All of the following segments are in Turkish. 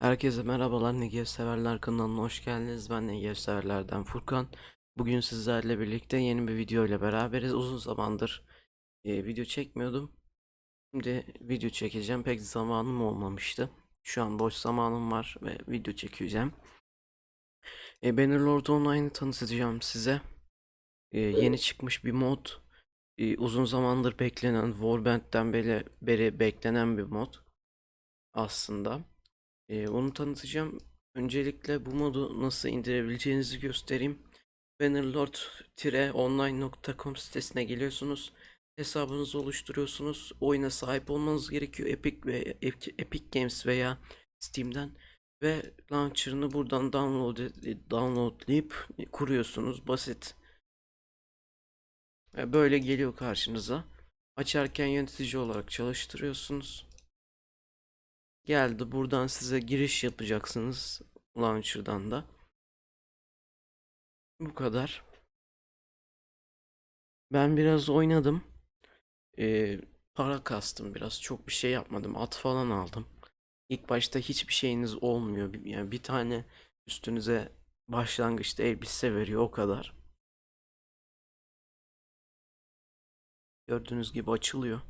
Herkese merhabalar Negev Severler kanalına hoş geldiniz. Ben Negev Severler'den Furkan. Bugün sizlerle birlikte yeni bir video ile beraberiz. Uzun zamandır e, video çekmiyordum. Şimdi video çekeceğim. Pek zamanım olmamıştı. Şu an boş zamanım var ve video çekeceğim. E, Bannerlord Online'ı tanıtacağım size. E, yeni çıkmış bir mod. E, uzun zamandır beklenen, Warband'den beri, beri beklenen bir mod aslında. Ee, onu tanıtacağım. Öncelikle bu modu nasıl indirebileceğinizi göstereyim. Bannerlord-online.com sitesine geliyorsunuz. Hesabınızı oluşturuyorsunuz. Oyuna sahip olmanız gerekiyor. Epic ve Epic, Games veya Steam'den ve launcher'ını buradan download downloadlayıp kuruyorsunuz. Basit. Böyle geliyor karşınıza. Açarken yönetici olarak çalıştırıyorsunuz. Geldi. Buradan size giriş yapacaksınız. Launcher'dan da. Bu kadar. Ben biraz oynadım. Ee, para kastım biraz. Çok bir şey yapmadım. At falan aldım. İlk başta hiçbir şeyiniz olmuyor. Yani bir tane üstünüze başlangıçta elbise veriyor o kadar. Gördüğünüz gibi açılıyor.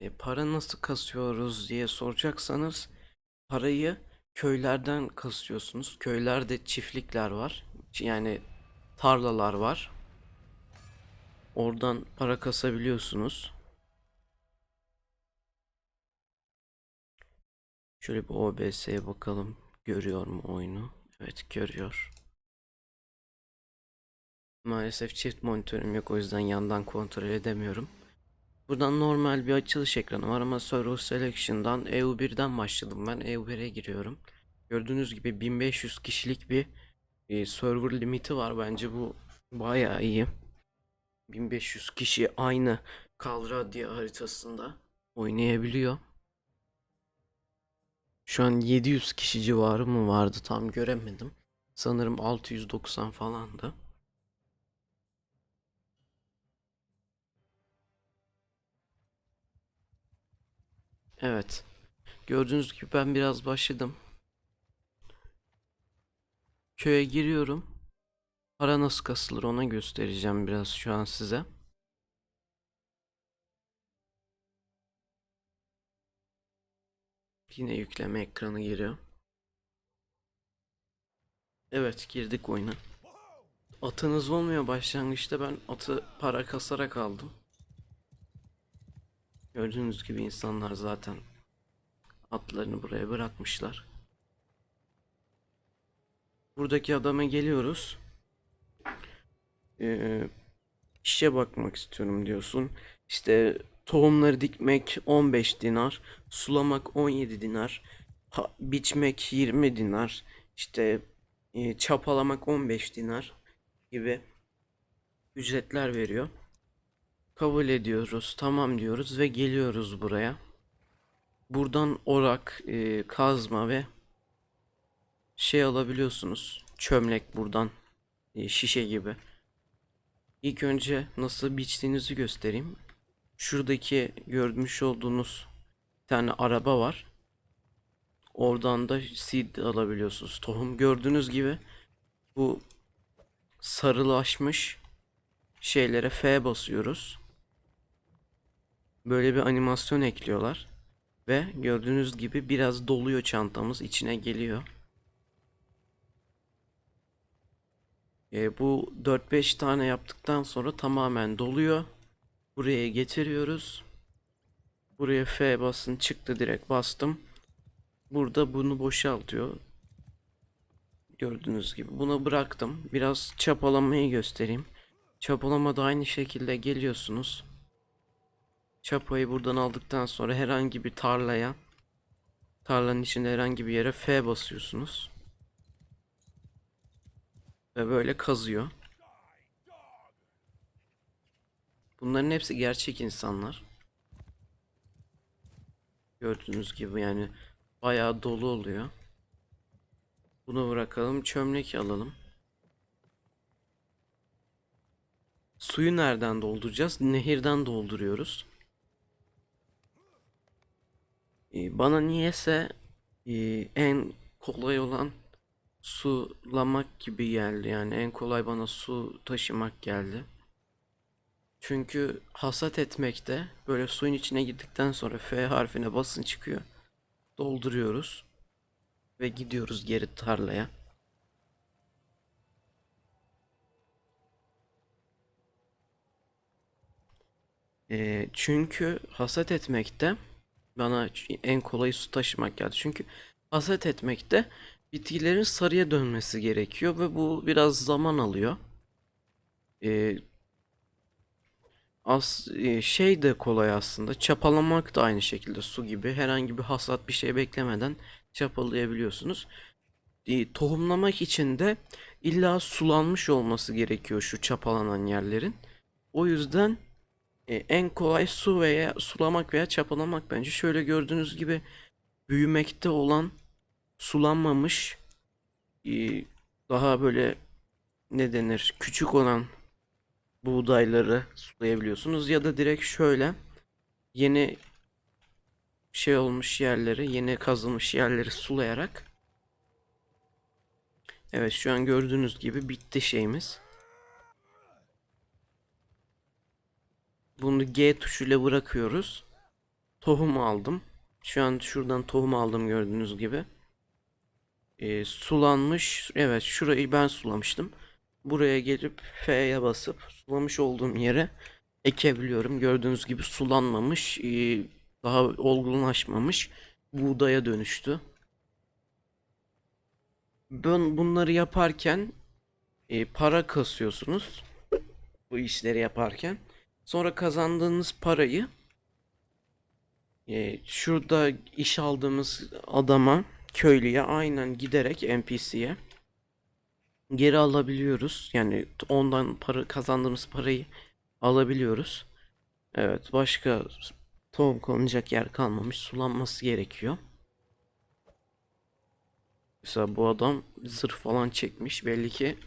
E, para nasıl kasıyoruz diye soracaksanız parayı köylerden kasıyorsunuz. Köylerde çiftlikler var. Yani tarlalar var. Oradan para kasabiliyorsunuz. Şöyle bir OBS'ye bakalım. Görüyor mu oyunu? Evet görüyor. Maalesef çift monitörüm yok o yüzden yandan kontrol edemiyorum. Buradan normal bir açılış ekranı var ama Server Selection'dan EU1'den başladım ben. EU1'e giriyorum. Gördüğünüz gibi 1500 kişilik bir e, server limiti var. Bence bu bayağı iyi. 1500 kişi aynı Kalradia haritasında oynayabiliyor. Şu an 700 kişi civarı mı vardı tam göremedim. Sanırım 690 falandı. Evet. Gördüğünüz gibi ben biraz başladım. Köye giriyorum. Para nasıl kasılır ona göstereceğim biraz şu an size. Yine yükleme ekranı giriyor. Evet girdik oyuna. Atınız olmuyor başlangıçta ben atı para kasarak aldım. Gördüğünüz gibi insanlar zaten atlarını buraya bırakmışlar. Buradaki adama geliyoruz. Ee, işe bakmak istiyorum diyorsun. İşte tohumları dikmek 15 dinar, sulamak 17 dinar, ha- biçmek 20 dinar, işte e, çapalamak 15 dinar gibi ücretler veriyor. Kabul ediyoruz, tamam diyoruz ve geliyoruz buraya. Buradan orak, e, kazma ve şey alabiliyorsunuz. Çömlek buradan, e, şişe gibi. İlk önce nasıl biçtiğinizi göstereyim. Şuradaki görmüş olduğunuz bir tane araba var. Oradan da seed alabiliyorsunuz. Tohum gördüğünüz gibi bu sarılaşmış şeylere F basıyoruz. Böyle bir animasyon ekliyorlar. Ve gördüğünüz gibi biraz doluyor çantamız içine geliyor. E, bu 4-5 tane yaptıktan sonra tamamen doluyor. Buraya getiriyoruz. Buraya F basın çıktı direkt bastım. Burada bunu boşaltıyor. Gördüğünüz gibi bunu bıraktım. Biraz çapalamayı göstereyim. Çapalamada aynı şekilde geliyorsunuz. Çapayı buradan aldıktan sonra herhangi bir tarlaya tarlanın içinde herhangi bir yere F basıyorsunuz. Ve böyle kazıyor. Bunların hepsi gerçek insanlar. Gördüğünüz gibi yani bayağı dolu oluyor. Bunu bırakalım. Çömlek alalım. Suyu nereden dolduracağız? Nehirden dolduruyoruz. Ee, Bana niyeyse e, en kolay olan sulamak gibi geldi. Yani en kolay bana su taşımak geldi. Çünkü hasat etmekte böyle suyun içine girdikten sonra F harfine basın çıkıyor. Dolduruyoruz ve gidiyoruz geri tarlaya. Ee, çünkü hasat etmekte bana en kolay su taşımak geldi. Çünkü hasat etmekte bitkilerin sarıya dönmesi gerekiyor ve bu biraz zaman alıyor. Ee, as e, şey de kolay aslında. Çapalamak da aynı şekilde su gibi. Herhangi bir hasat bir şey beklemeden çapalayabiliyorsunuz. E, tohumlamak için de illa sulanmış olması gerekiyor şu çapalanan yerlerin. O yüzden e, en kolay su veya sulamak veya çapalamak bence. Şöyle gördüğünüz gibi büyümekte olan sulanmamış e, daha böyle ne denir küçük olan buğdayları sulayabiliyorsunuz ya da direkt şöyle yeni şey olmuş yerleri, yeni kazılmış yerleri sulayarak Evet şu an gördüğünüz gibi bitti şeyimiz. Bunu G tuşuyla bırakıyoruz. Tohum aldım. Şu an şuradan tohum aldım gördüğünüz gibi. Ee, sulanmış. Evet şurayı ben sulamıştım. Buraya gelip F'ye basıp sulamış olduğum yere ekebiliyorum. Gördüğünüz gibi sulanmamış, ee, daha olgunlaşmamış buğdaya dönüştü. Ben bunları yaparken e, para kasıyorsunuz. Bu işleri yaparken. Sonra kazandığınız parayı e, şurada iş aldığımız adama, köylüye aynen giderek NPC'ye geri alabiliyoruz. Yani ondan para kazandığımız parayı alabiliyoruz. Evet, başka tohum konacak yer kalmamış. Sulanması gerekiyor. Mesela bu adam zırh falan çekmiş. Belli ki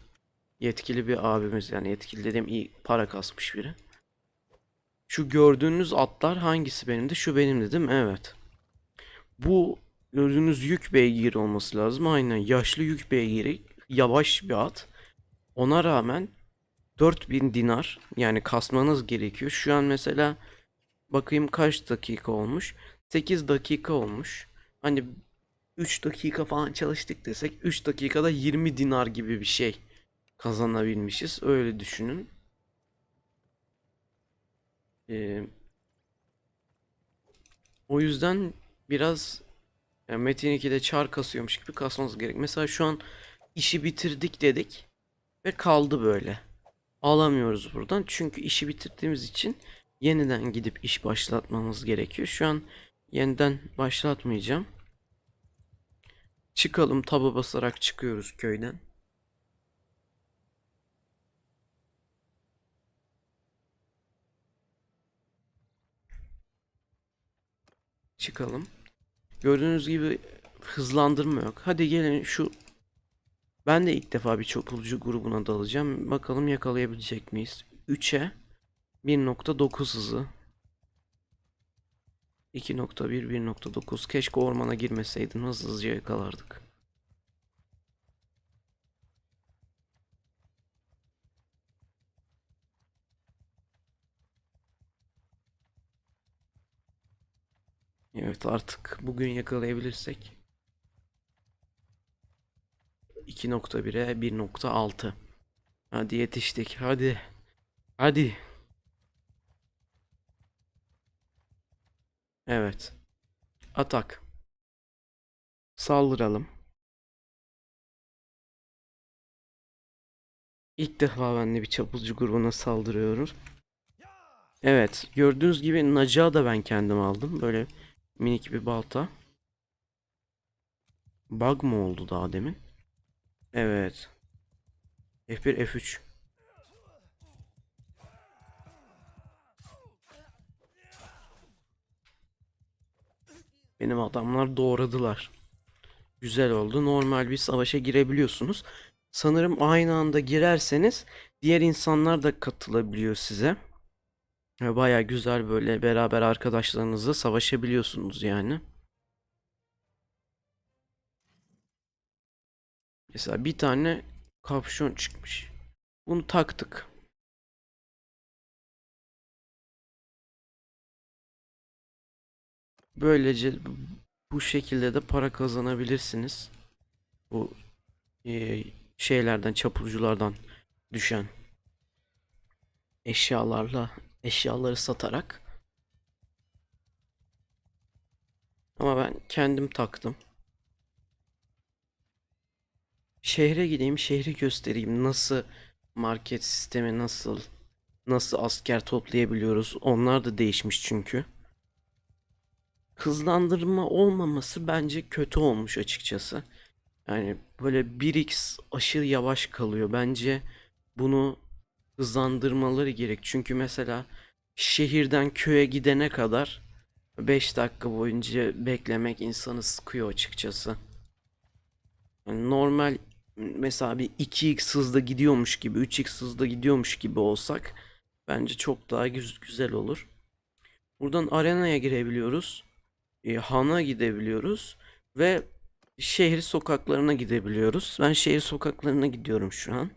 yetkili bir abimiz. Yani yetkili dediğim iyi para kasmış biri. Şu gördüğünüz atlar hangisi benimdi? Şu benimdi değil mi? Evet. Bu gördüğünüz yük beygiri olması lazım. Aynen yaşlı yük beygiri. Yavaş bir at. Ona rağmen 4000 dinar yani kasmanız gerekiyor. Şu an mesela bakayım kaç dakika olmuş. 8 dakika olmuş. Hani 3 dakika falan çalıştık desek 3 dakikada 20 dinar gibi bir şey kazanabilmişiz. Öyle düşünün. Ee, o yüzden biraz yani Metin 2'de çar kasıyormuş gibi kasmanız gerek. Mesela şu an işi bitirdik dedik ve kaldı böyle. Alamıyoruz buradan çünkü işi bitirdiğimiz için yeniden gidip iş başlatmamız gerekiyor. Şu an yeniden başlatmayacağım. Çıkalım taba basarak çıkıyoruz köyden. Çıkalım. Gördüğünüz gibi hızlandırma yok. Hadi gelin şu ben de ilk defa bir çapulcu grubuna dalacağım. Bakalım yakalayabilecek miyiz? 3'e 1.9 hızı. 2.1 1.9 Keşke ormana girmeseydim hızlıca yakalardık. Evet artık bugün yakalayabilirsek 2.1'e 1.6 Hadi yetiştik hadi. Hadi. Evet. Atak. Saldıralım. İlk defa ben de bir çapulcu grubuna saldırıyoruz Evet gördüğünüz gibi Naca da ben kendim aldım. Böyle minik bir balta Bug mı oldu daha demin? Evet. F1 F3. Benim adamlar doğradılar. Güzel oldu. Normal bir savaşa girebiliyorsunuz. Sanırım aynı anda girerseniz diğer insanlar da katılabiliyor size. Ve Baya güzel böyle beraber arkadaşlarınızla savaşabiliyorsunuz yani. Mesela bir tane kapşon çıkmış. Bunu taktık. Böylece bu şekilde de para kazanabilirsiniz. Bu e, şeylerden, çapulculardan düşen eşyalarla eşyaları satarak. Ama ben kendim taktım. Şehre gideyim, şehri göstereyim. Nasıl market sistemi nasıl, nasıl asker toplayabiliyoruz. Onlar da değişmiş çünkü. Hızlandırma olmaması bence kötü olmuş açıkçası. Yani böyle 1x aşırı yavaş kalıyor. Bence bunu hızlandırmaları gerek. Çünkü mesela şehirden köye gidene kadar 5 dakika boyunca beklemek insanı sıkıyor açıkçası. Yani normal mesela bir 2x hızda gidiyormuş gibi, 3x hızda gidiyormuş gibi olsak bence çok daha güz- güzel olur. Buradan arenaya girebiliyoruz. E, Han'a gidebiliyoruz ve şehir sokaklarına gidebiliyoruz. Ben şehir sokaklarına gidiyorum şu an.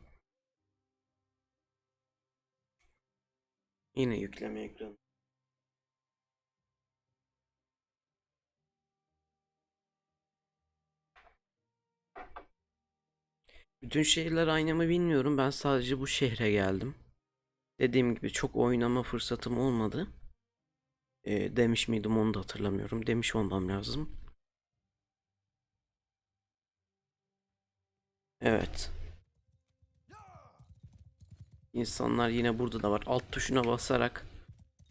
Yine yükleme ekranı. Bütün şehirler aynı mı bilmiyorum. Ben sadece bu şehre geldim. Dediğim gibi çok oynama fırsatım olmadı. E, demiş miydim onu da hatırlamıyorum. Demiş olmam lazım. Evet. İnsanlar yine burada da var. Alt tuşuna basarak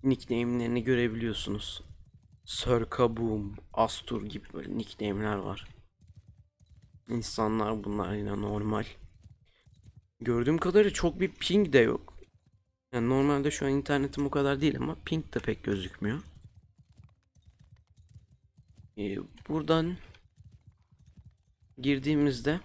nickname'lerini görebiliyorsunuz. Sir Kaboom, Astur gibi böyle nickname'ler var. İnsanlar bunlar yine normal. Gördüğüm kadarıyla çok bir ping de yok. Yani normalde şu an internetim o kadar değil ama ping de pek gözükmüyor. Ee, buradan girdiğimizde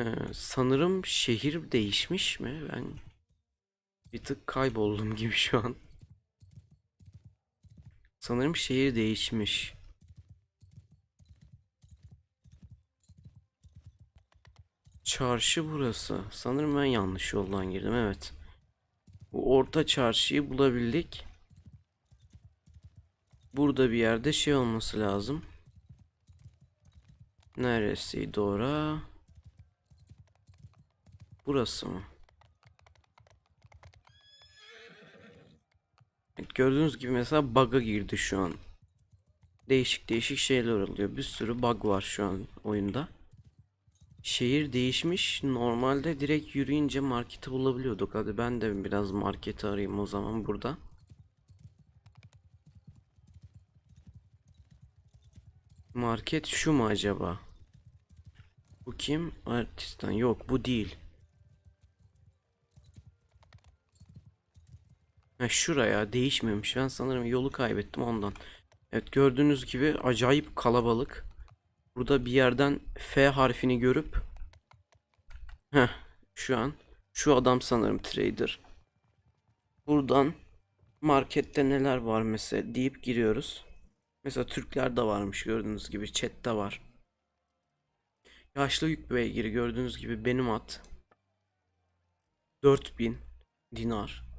Ee, sanırım şehir değişmiş mi? Ben bir tık kayboldum gibi şu an. Sanırım şehir değişmiş. Çarşı burası. Sanırım ben yanlış yoldan girdim. Evet. Bu orta çarşıyı bulabildik. Burada bir yerde şey olması lazım. Neresiydi ora? Burası mı? Evet, gördüğünüz gibi mesela bug'a girdi şu an. Değişik değişik şeyler oluyor. Bir sürü bug var şu an oyunda. Şehir değişmiş. Normalde direkt yürüyünce marketi bulabiliyorduk. Hadi ben de biraz marketi arayayım o zaman burada. Market şu mu acaba? Bu kim? Artistan. Yok bu değil. Ha şuraya değişmemiş. Ben sanırım yolu kaybettim ondan. Evet gördüğünüz gibi acayip kalabalık. Burada bir yerden F harfini görüp Heh şu an şu adam sanırım trader. Buradan markette neler var mesela deyip giriyoruz. Mesela Türkler de varmış gördüğünüz gibi chatte var. Yaşlı yük beygiri gördüğünüz gibi benim at. 4000 dinar.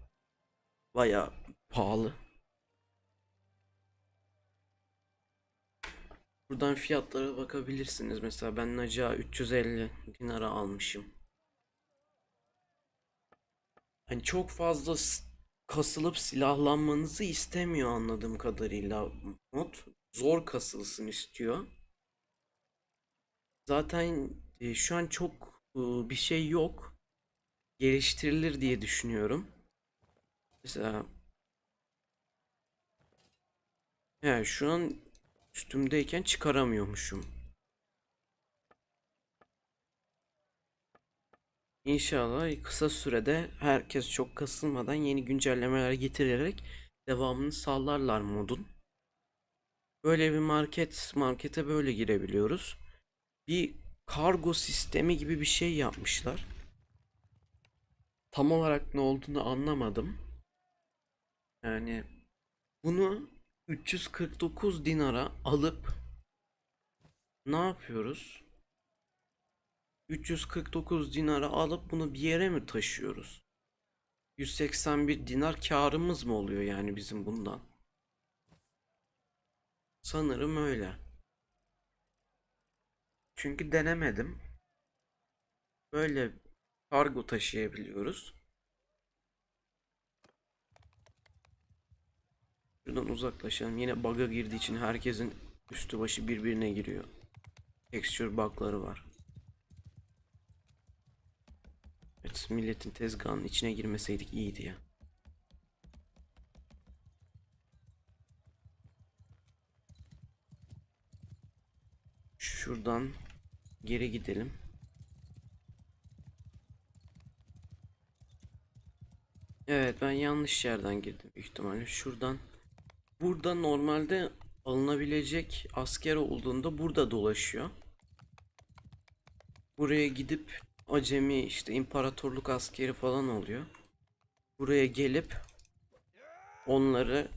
Baya pahalı. Buradan fiyatlara bakabilirsiniz. Mesela ben Naca 350 dinara almışım. Hani çok fazla kasılıp silahlanmanızı istemiyor anladığım kadarıyla mod. Zor kasılsın istiyor. Zaten e, şu an çok e, bir şey yok. Geliştirilir diye düşünüyorum. Mesela he, şu an üstümdeyken çıkaramıyormuşum. İnşallah kısa sürede herkes çok kasılmadan yeni güncellemeler getirerek devamını sağlarlar modun. Böyle bir market markete böyle girebiliyoruz. Bir kargo sistemi gibi bir şey yapmışlar. Tam olarak ne olduğunu anlamadım. Yani bunu 349 dinara alıp ne yapıyoruz? 349 dinara alıp bunu bir yere mi taşıyoruz? 181 dinar karımız mı oluyor yani bizim bundan? Sanırım öyle. Çünkü denemedim. Böyle kargo taşıyabiliyoruz. Şuradan uzaklaşalım. Yine bug'a girdiği için herkesin üstü başı birbirine giriyor. Texture bug'ları var. Evet, milletin tezgahının içine girmeseydik iyiydi ya. Şuradan geri gidelim. Evet ben yanlış yerden girdim büyük ihtimalle. Şuradan burada normalde alınabilecek asker olduğunda burada dolaşıyor. Buraya gidip acemi işte imparatorluk askeri falan oluyor. Buraya gelip onları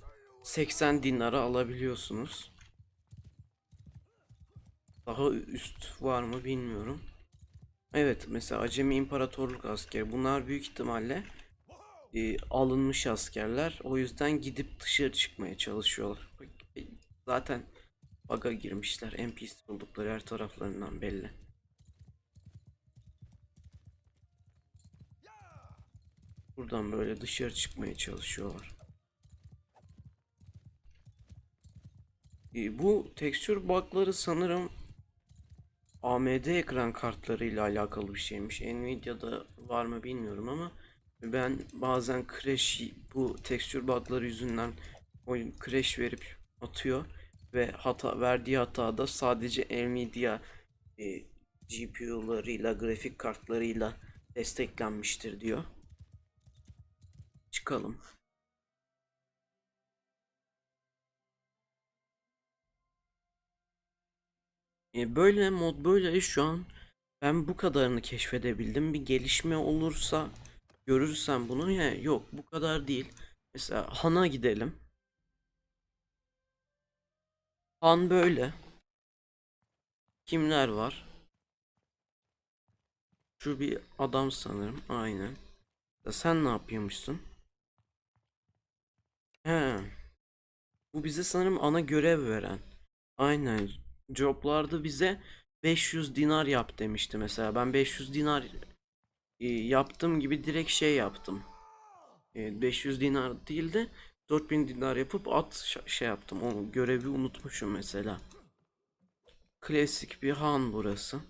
80 dinara alabiliyorsunuz. Daha üst var mı bilmiyorum. Evet mesela acemi imparatorluk askeri bunlar büyük ihtimalle e, alınmış askerler. O yüzden gidip dışarı çıkmaya çalışıyorlar. Zaten bug'a girmişler. NPC oldukları her taraflarından belli. Buradan böyle dışarı çıkmaya çalışıyorlar. E, bu texture bug'ları sanırım AMD ekran kartlarıyla alakalı bir şeymiş. Nvidia'da var mı bilmiyorum ama ben bazen crash bu texture bug'ları yüzünden oyun crash verip atıyor ve hata verdiği hatada sadece Nvidia e, GPU'larıyla grafik kartlarıyla desteklenmiştir diyor. Çıkalım. E, böyle mod böyle şu an ben bu kadarını keşfedebildim. Bir gelişme olursa görürsem bunu ya yok bu kadar değil. Mesela Han'a gidelim. Han böyle. Kimler var? Şu bir adam sanırım. Aynen. Ya sen ne yapıyormuşsun? He. Bu bize sanırım ana görev veren. Aynen. Joblarda bize 500 dinar yap demişti mesela. Ben 500 dinar e, yaptığım gibi direkt şey yaptım. E, 500 dinar değil de 4000 dinar yapıp at şey yaptım. Onu görevi unutmuşum mesela. Klasik bir han burası.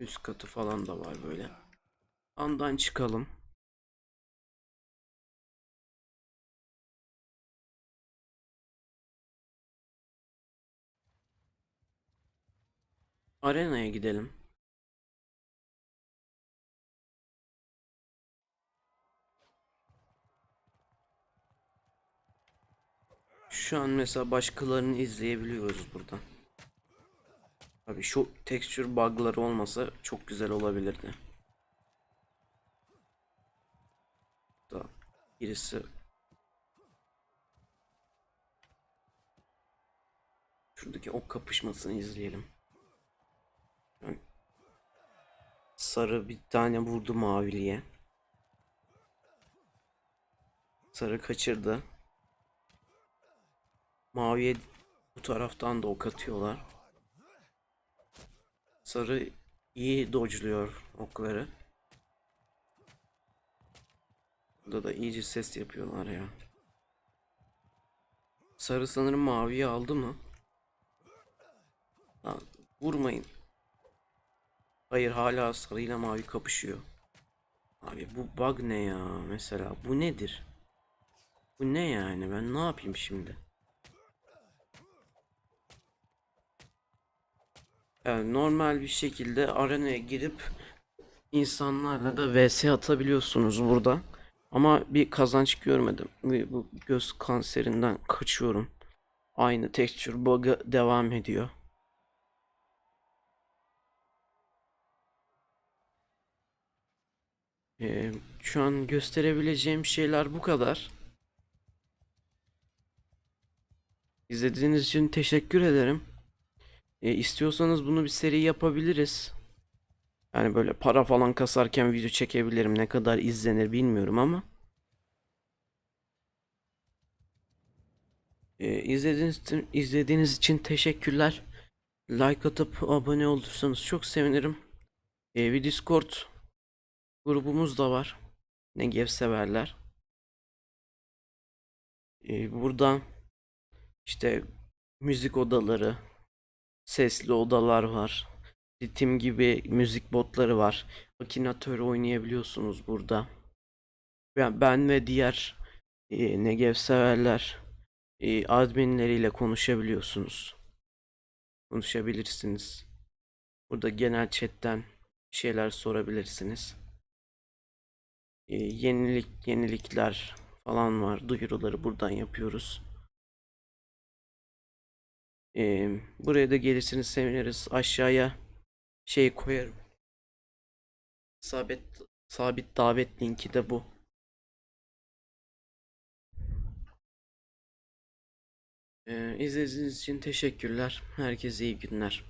Üst katı falan da var böyle. Handan çıkalım. Arenaya gidelim. Şu an mesela başkalarını izleyebiliyoruz buradan. Tabii şu texture bug'ları olmasa çok güzel olabilirdi. Da birisi Şuradaki ok kapışmasını izleyelim. Sarı bir tane vurdu maviliye. Sarı kaçırdı. Maviye bu taraftan da ok atıyorlar. Sarı iyi dodge'luyor okları. Burada da iyice ses yapıyorlar ya. Sarı sanırım maviyi aldı mı? Lan vurmayın. Hayır hala sarıyla mavi kapışıyor. Abi bu bug ne ya mesela bu nedir? Bu ne yani ben ne yapayım şimdi? Yani normal bir şekilde arenaya girip insanlarla da vs atabiliyorsunuz burada. Ama bir kazanç görmedim. Bu göz kanserinden kaçıyorum. Aynı texture bug'ı devam ediyor. Ee, şu an gösterebileceğim şeyler bu kadar. İzlediğiniz için teşekkür ederim. Ee, istiyorsanız bunu bir seri yapabiliriz. Yani böyle para falan kasarken video çekebilirim. Ne kadar izlenir bilmiyorum ama. Ee, izlediğiniz izlediğiniz için teşekkürler. Like atıp abone olursanız çok sevinirim. Ee, bir Discord grubumuz da var. Negev severler. Ee, buradan işte müzik odaları, sesli odalar var. Ritim gibi müzik botları var. Akinator oynayabiliyorsunuz burada. Ben, ben ve diğer e, Negev severler e, adminleriyle konuşabiliyorsunuz. Konuşabilirsiniz. Burada genel chatten şeyler sorabilirsiniz. E, yenilik yenilikler falan var. Duyuruları buradan yapıyoruz. E, buraya da gelirsiniz seviniriz. Aşağıya şey koyarım. Sabit sabit davet linki de bu. Ee, izlediğiniz için teşekkürler. Herkese iyi günler.